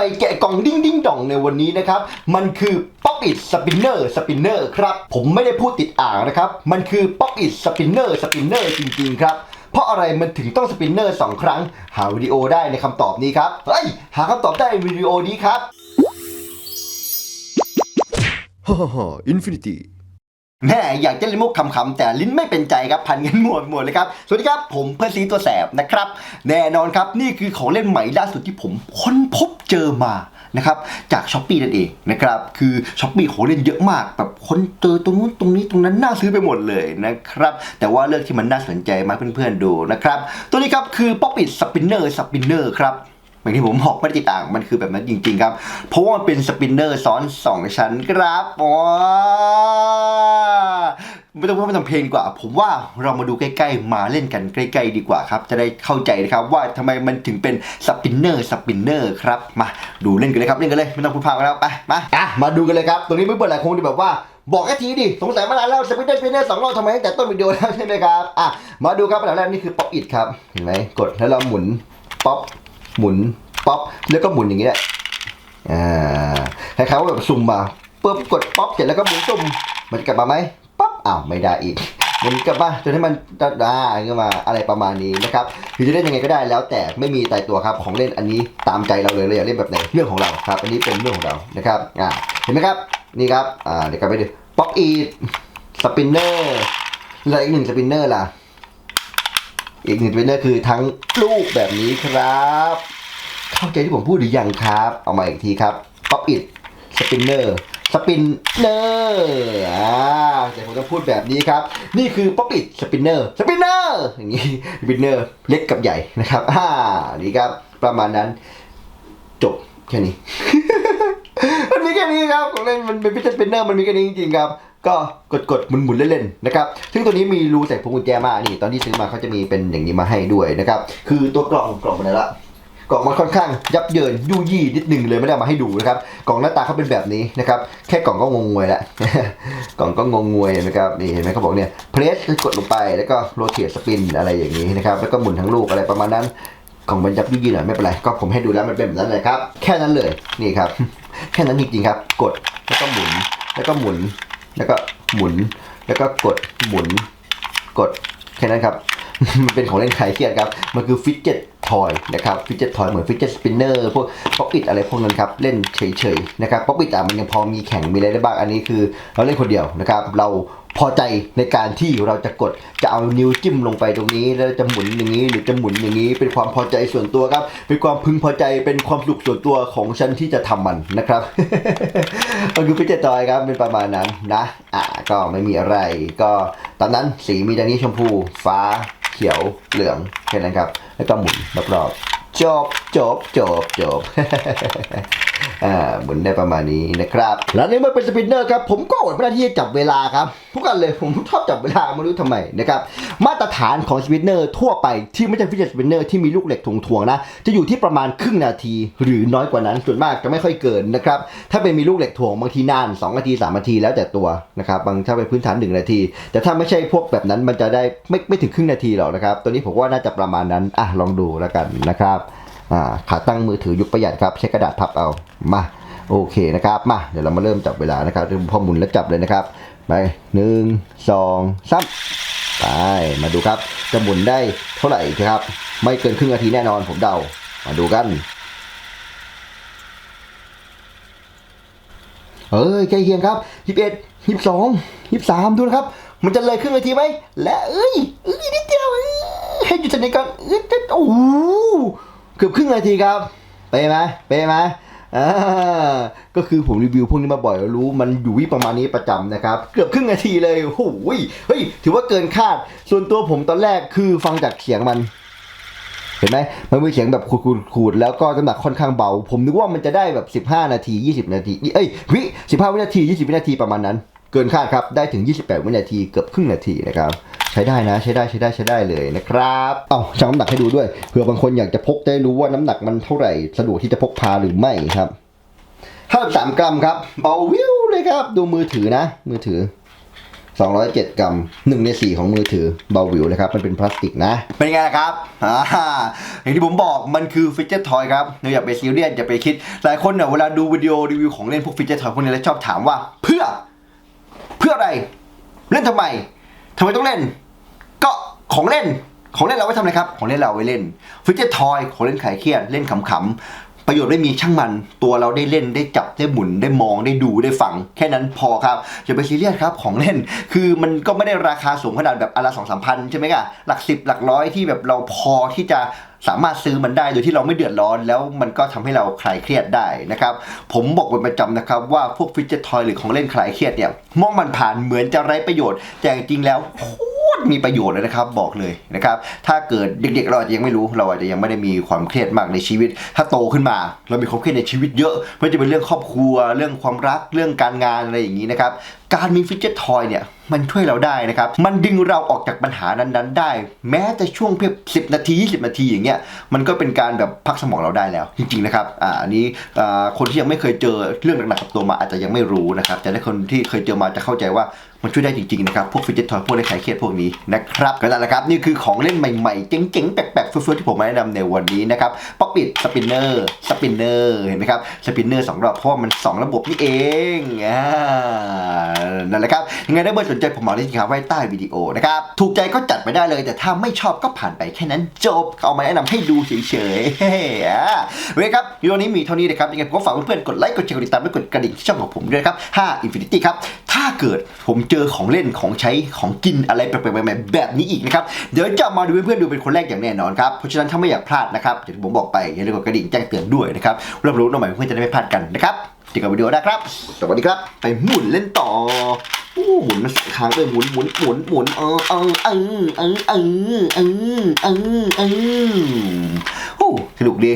มแกะกล่องดิ้งดิ้งด่องในวันนี้นะครับ มันคือ Pop It Spinner Spinner ครับ ผมไม่ได้พูดติดอ่างนะครับ มันคือ Pop It Spinner Spinner จริงๆครับเพราะอะไรมันถึงต้องสปินเนอร์สองครั้ง หาวิดีโอได้ในคำตอบนี้ครับเฮ้ยหาคำตอบได้ในวิดีโอนี้ครับฮ่าฮ่าฮ่าอินฟินิตี้ แม่อยากจะล่นมุกคำๆแต่ลิ้นไม่เป็นใจครับพันกันหมวดหมวดเลยครับ สวัสดีครับผมเพื่อนซีตัวแสบนะครับ แน่นอนครับนี่คือของเล่นใหม่ล่าสุดที่ผมค้นพบเจอมานะครับจากช้อปปีนั่นเองนะครับคือช้อปปีของเล่นเยอะมากแบบคนเจอตรงนู้นตรงนี้ตรงนั้นน่าซื้อไปหมดเลยนะครับแต่ว่าเลือกที่มันน่าสนใจมาเพื่อนๆดูนะครับตัวนี้ครับคือ Pop It Spinner Spinner ครับ อย่างที่ผมบอกไม่ได้ติดอ่างมันคือแบบนั้นจริงๆครับ เพราะว่ามันเป็นสปินเนอร์ซ้อนสองชั้นครับว้าไม่ต้องพูดไม่ต้องเพลงดีกว่า ผมว่าเรามาดูใกล้ๆ มาเล่นกันใกล้ๆดีกว่าครับ จะได้เข้าใจนะครับว่าทำไมมันถึงเป็นสปินเนอร์สปินเนอร์ครับ มาดูเล่นกันเลยครับเล่นกันเลยไม่ต้องพูดพากันแล้วไปมาอะมาดูกันเลยครับตรงนี้เพื่อนๆหลายคนที่แบบว่าบอกแค่ทีดิ สงสัยมานานแล้วสปินเนอร์สปินเนอร์สองรอบทำไมตั้งแต่ต้นวิดีโอแล้วใช่ไหมครับอะมาดูครับอันดับแรกนี่คือป๊อปอิดครับเห็นไหมกดแล้วเราหมุนป๊อป หมุนป๊อปแล้วก็หมุนอย่างนี้แหละอ่าคล้ายๆว่าแบบซุ่มมาปุ๊บกดป๊อปเสร็จแล้วก็หมุนซุ่มมันจะกลับมาไหมป๊อปอ้าวไม่ได้อีกหมุนกลับมาจนให้มันได้ขึ้นมาอะไรประมาณนี้นะครับคือจะเล่นยังไงก็ได้แล้วแต่ไม่มีตายตัวครับของเล่นอันนี้ตามใจเราเลยเราอยากเล่นแบบไหนเรื่องของเราครับ อันนี้เป็นเรื่องของเรานะครับอ่าเห็นไหมครับนี่ครับอ่าเดี๋ยวกลับไปดูป๊อปอีสปินเนอร์แล้วอีกหนึ่งสปินเนอร์ล่ะ อีกหนึ่งเป็นเนอร์คือทั้งลูกแบบนี้ครับเข้าใจที่ผมพูดหรือยังครับ เอามาอีกทีครับป๊อปอิดสปินเนอร์สปินเนอร์อ่าแต่ผมต้องพูดแบบนี้ครับ นี่คือป๊อปอิดสปินเนอร์สปินเนอร์อย่างนี้สปินเนอร์เล็กกับใหญ่นะครับอ่านี่ครับประมาณนั้นจบแค่นี้มันมีแค่นี้ครับของเล่นมันเป็นพิเศษสปินเนอร์มันมีแค่นี้จริงๆครับ ก็กดกดหมุนหมุนเล่นๆนะครับ ซึ่งตัวนี้มีรูใส่พวงกุญแจมานี่ ตอนที่ซื้อมาเขาจะมีเป็นอย่างนี้มาให้ด้วยนะครับ คือตัวกล่องกล่องมันอะไรละกล่องมันค่อนข้างยับเยินยู่ยี่นิดหนึ่งเลยไม่ได้มาให้ดูนะครับ กล่องหน้าตาเขาเป็นแบบนี้นะครับ แค่กล่องก็งงงวยล้วกล่องก็งงงวยนะครับ นี่เห็นไหมเขาบอกเนี่ยเพรสกดลงไปแล้วก็โรเตทสปินอะไรอย่างนี้นะครับ แล้วก็หมุนทั้งลูกอะไรประมาณนั้นกล่องมันยับยุ่ยๆหน่อยไม่เป็นไร ก็ผมให้ดูแล้วมันเป็นแบบนั้นเลยครับ แค่นั้นเลย นี่ครับ แค่นั้นจริงๆครับ กดแล้วก็หมุนแล้วก็หมุน แล้วก็หมุน แล้วก็กดหมุน กดแค่นั้นครับ มันเป็นของเล่นคลายเครียดครับ มันคือฟิตเจ็ตทอยนะครับฟิตเจ็ตทอยเหมือนฟิตเจ็ตสปินเนอร์พวกป๊อปปิดอะไรพวกนั้นครับเล่นเฉยๆนะครับป๊อปปิดอะมันยังพอมีแข่งมีอะไรได้บ้างอันนี้คือ เราเล่นคนเดียวนะครับ เรา พอใจในการที่เราจะกดจะเอานิ้วจิ้มลงไปตรงนี้ แล้วจะหมุนอย่างนี้หรือจะหมุนอย่างนี้ เป็นความพอใจส่วนตัวครับ เป็นความพึงพอใจเป็นความสุขส่วนตัวของฉันที่จะทำมันนะครับมันคือฟิจ็ตทอยครับเป็นประมาณนั้นนะอะก็ไม่มีอะไร ก็ตอนนั้นสีมีดังนี้ชมพู ฟ้า เขียวเหลืองแค่นั้นครับ แล้วก็หมุนรอบๆจบจบจบจบ อ่าหมุนได้ประมาณนี้นะครับ แล้วนี่มันเป็นสปินเนอร์ครับ ผมก็อดไม่ได้ที่จะจับเวลาครับทุกกันเลยผมชอบจับเวลาไม่รู้ทำไมนะครับ มาตรฐานของสปินเนอร์ทั่วไปที่ไม่ใช่ฟิชเชอร์สปินเนอร์ที่มีลูกเหล็กถ่วงๆนะ จะอยู่ที่ประมาณครึ่งนาที หรือน้อยกว่านั้นส่วนมากจะไม่ค่อยเกินนะครับ ถ้าเป็นมีลูกเหล็กถ่วงบางทีนาน 2 นาที 3 นาทีแล้วแต่ตัวนะครับ บางถ้าเป็นพื้นฐาน 1 นาที แต่ถ้าไม่ใช่พวกแบบนั้นมันจะได้ไม่ไม่ถึงครึ่งนาทีหรอกนะครับ ตัวนี้ผมว่าน่าจะประมาณนั้นอะลองดูแล้วกันนะครับ ขาตั้งมือถือยุคประหยัดครับใช้กระดาษพับเอามาโอเคนะครับมาเดี๋ยวเรามาเริ่มจับเวลานะครับพอมุนแล้วจับเลยนะครับไปหนึ่งสองสามไปมาดูครับจะหมุนได้เท่าไหร่ครับ ไม่เกินครึ่งนาทีแน่นอนผมเดามาดูกันเอ้ยใกล้เคียงครับยี่สิบเอ็ดยี่สิบสองยี่สิบสามดูนะครับ มันจะเลยครึ่งนาทีไหมและเอ้ยเอ้ยนิดเดียวให้หยุดสนิทก่อนเอ้ยโอ้ เกือบครึ่งนาทีครับเป๊ะไหมเป๊ะไหมอ่าก็คือผมรีวิวพวกนี้มาบ่อยแล้วรู้มันอยู่วิประมาณนี้ประจำนะครับ เกือบครึ่งนาทีเลยโอ้โหเฮ้ยถือว่าเกินคาด ส่วนตัวผมตอนแรกคือฟังจากเสียงมัน เห็นไหมมันมีเสียงแบบขูดๆแล้วก็น้ำหนักค่อนข้างเบา ผมนึกว่ามันจะได้แบบ 15 นาที 20 นาทีเอ้ยวิ15 วินาที 20 วินาทีประมาณนั้น เกินคาดครับได้ถึง 28 วินาทีเกือบครึ่งนาทีนะครับ ช้ได้นะ ใช้ได้ใช้ได้ใช้ได้เลยนะครับเอาชั่งน้ำหนักให้ดูด้วยเผื่อบางคนอยากจะพกได้รู้ว่าน้ำหนักมันเท่าไหร่สะดวกที่จะพกพาหรือไม่ครับ53กรัมครับเบาวิวเลยครับ ดูมือถือนะ มือถือ207 กรัมหนึ่งในสี่ของมือถือเบาวิวเลยครับ มันเป็นพลาสติกนะ เป็นไงล่ะครับอ่าอย่างที่ผมบอกมันคือฟิชเจอร์ทอยครับเราอย่าไปซีเรียสอย่าไปคิด หลายคนเนี่ยเวลาดูวิดีโอรีวิวของเล่นพวกฟิชเจอร์ทอยพวกนี้แล้วชอบถามว่า เพื่อ เพื่ออะไร เล่นทำไมทำไมต้องเล่น ของเล่น ของเล่นเราไว้ทำอะไรครับ ของเล่นเราไว้เล่นฟิชเจอร์ทอยของเล่นขายเครียดเล่นขำๆประโยชน์ไม่มีช่างมันตัวเราได้เล่นได้จับได้หมุนได้มองได้ดูได้ฟัง แค่นั้นพอครับอย่าไปซีเรียสครับของเล่น คือมันก็ไม่ได้ราคาสูงขนาดแบบอนละสองสามพันใช่ไหมคะหลักสิบหลักร้อยที่แบบเราพอที่จะสามารถซื้อมันได้โดยที่เราไม่เดือดร้อน แล้วมันก็ทำให้เราคลายเครียดได้นะครับ ผมบอกเป็นประจำนะครับว่าพวกฟิชเจอร์ทอยหรือของเล่นคลายเครียดเนี่ยมองมันผ่านเหมือนจะไร้ประโยชน์ แต่จริงๆแล้วโมีประโยชน์เลยนะครับบอกเลยนะครับ ถ้าเกิดเด็กๆเราอาจจะยังไม่รู้เราอาจจะยังไม่ได้มีความเครียดมากในชีวิต ถ้าโตขึ้นมา เรามีความเครียดในชีวิตเยอะไม่ว่าจะเป็นเรื่องครอบครัว เรื่องความรักเรื่องการงานอะไรอย่างนี้นะครับ การมีฟิชเจอร์ทอยเนี่ยมันช่วยเราได้นะครับ มันดึงเราออกจากปัญหานั้นๆ ได้ แม้แต่ช่วงเพียงสินาที 20 นาทีอย่างเงี้ย มันก็เป็นการแบบพักสมองเราได้แล้ว จริงๆนะครับ อ่า อันนี้คนที่ยังไม่เคยเจอเรื่องหนักๆกับตัวมาอาจจะยังไม่รู้นะครับ แต่ถ้าคนที่เคยเจอมาจะเข้าใจว่ามันช่วยได้จริงๆนะครับ พวกฟิชเจอร์ทอยพวกเล่นคลายเครียดพวกนี้นะครับก็นั่นแหละครับ นี่คือของเล่นใหม่ๆ เจ๋งๆ แปลกๆเฟื่อๆที่ผมมาแนะนำในวันนี้นะครับป๊อปปิดสปินเนอร์ สปินเนอร์ เห็นไหมครับ สปินเนอร์สองรอบเพราะว่ามัน 2 ระบบนี่เองอ่า นั่นแหละครับยังไงถ้าเบอร์สนใจผมบอกเลยสิครับไว้ใต้วิดีโอนะครับถูกใจก็จัดไปได้เลย แต่ถ้าไม่ชอบก็ผ่านไปแค่นั้นจบเอามาแนะนำให้ดูเฉยๆเฮ้ยอ่าโอเครับวิดีโอนี้มีเท่านี้นะครับยังไงผมก็ฝากเพื่อนๆกดไลค์กดแชร์กดติดตามและกดกระดิ่งที่ช่องของผมด้วยครับ5 Infinity ครับถ้าเกิดผมเจอของเล่นของใช้ของกินอะไรแปลกๆใหม่ๆแบบนี้อีกนะครับเดี๋ยวจะมาดูเพื่อนๆดูเป็นคนแรกอย่างแน่นอนครับเพราะฉะนั้นถ้าไม่อยากพลาดนะครับอย่างที่ผมบอกไปอย่าลืมกดกระดิ่งแจ้งเตือนด้วยนะครับรับรู้น้องใหม่เพื่อนๆจะได้ไม่พลาดกันนะครับ เจอกันวิดีโอนะครับ สวัสดีครับ ไปหมุนเล่นต่อหมุนมาสายค้างเลยหมุนหมุนหมุนหมุนเออเออเออเออเออเออเออเอ้สนุกดี